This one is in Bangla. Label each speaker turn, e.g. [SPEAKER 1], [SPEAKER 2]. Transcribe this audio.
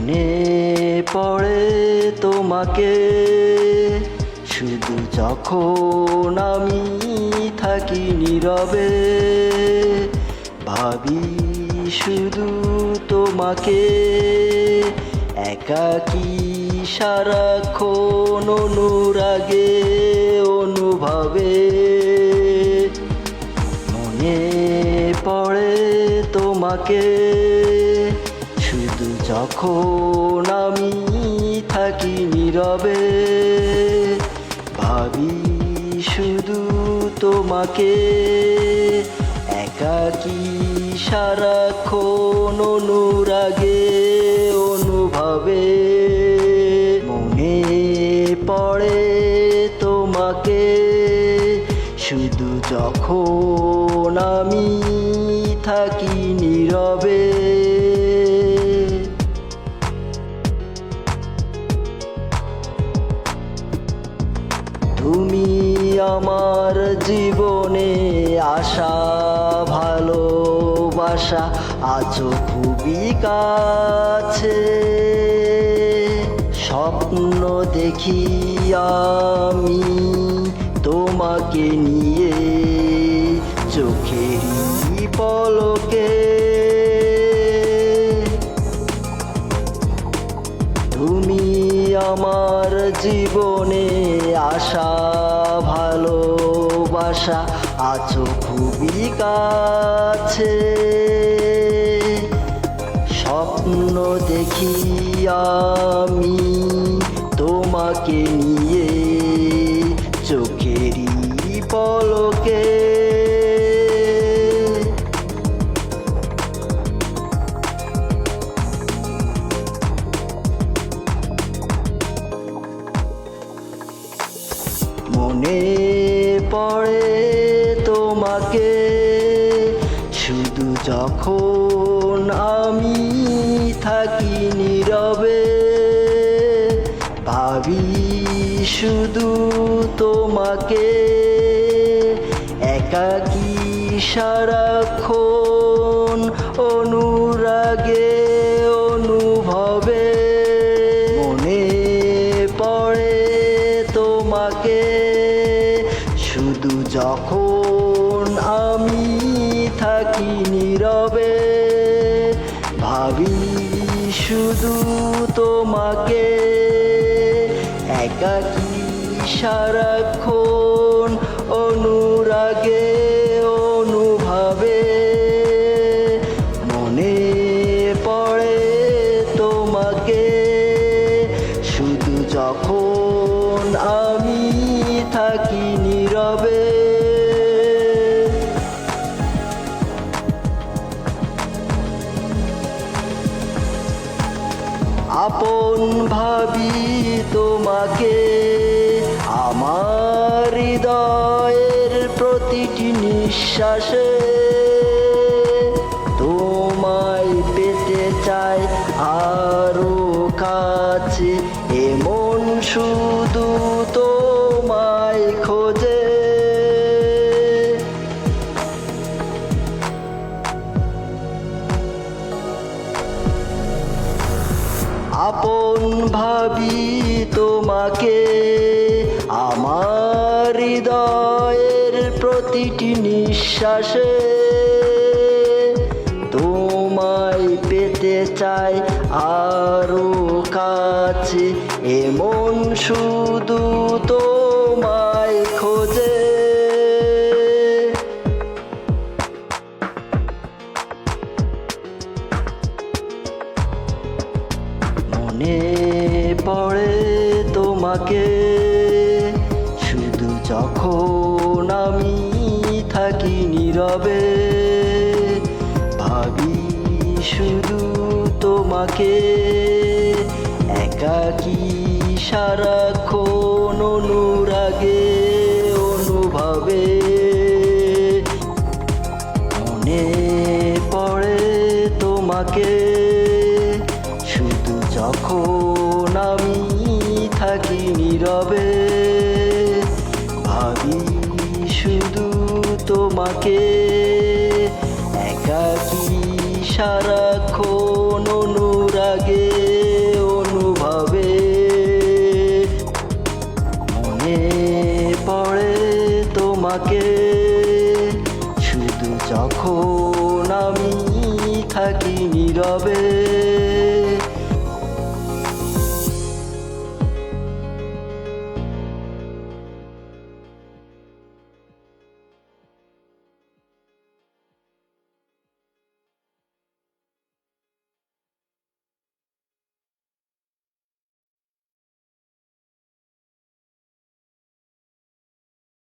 [SPEAKER 1] মনে পড়ে তোমাকে। শুধু যখন আমি থাকি নীরবে, ভাবি শুধু তোমাকে। একাকি সারাক্ষণ অনুরাগে, অনুভবে? মনে পড়ে তোমাকে। যখন আমি থাকি নীরবে, ভাবি শুধু তোমাকে। একাকি সারাক্ষণ অনুরাগে, অনুভবে? মনে পড়ে তোমাকে, শুধু যখন তুমি আমার জীবনে আসা ভালোবাসা আছো খুবই কাছে। স্বপ্ন দেখি আমি তোমাকে নিয়ে চোখেরই পলকে। তুমি আমার জীবনে আশা ভালোবাসা আছো খুবই কাছে। স্বপ্ন দেখি আমি তোমাকে নিয়ে চোখেরই মনে পড়ে তোমাকে। শুধু যখন আমি থাকি নীরবে ভাবি শুধু তোমাকে। একাকি সারাক্ষণ অনুরাগে শুধু যখন আমি থাকি নীরবে, ভাবি শুধু তোমাকে। একাকি সারাক্ষণ অনুরাগে, অনুভবে? মনে পড়ে তোমাকে। শুধু যখন আপন ভাবি তোমাকে আমার হৃদয়ের প্রতিটি নিঃশ্বাসে তোমায় পেতে চাই আরও কাছে এমন শুধু আপন ভাবি তোমাকে। আমার হৃদয়ের প্রতিটি নিঃশ্বাসে তোমায় পেতে চাই আরও কাছে। এমন শুধু তোমাকে। শুধু যখন আমি থাকি নীরবে, ভাবি শুধু তোমাকে। একাকি সারাক্ষণ অনুরাগে, অনুভবে? মনে পড়ে তোমাকে। শুধু যখন আমি কবে ভাবি শুধু তোমাকে একাকি সারাক্ষণ অনুরাগে অনুভবে? মনে পড়ে তোমাকে শুধু যখন আমি থাকি নীরবে।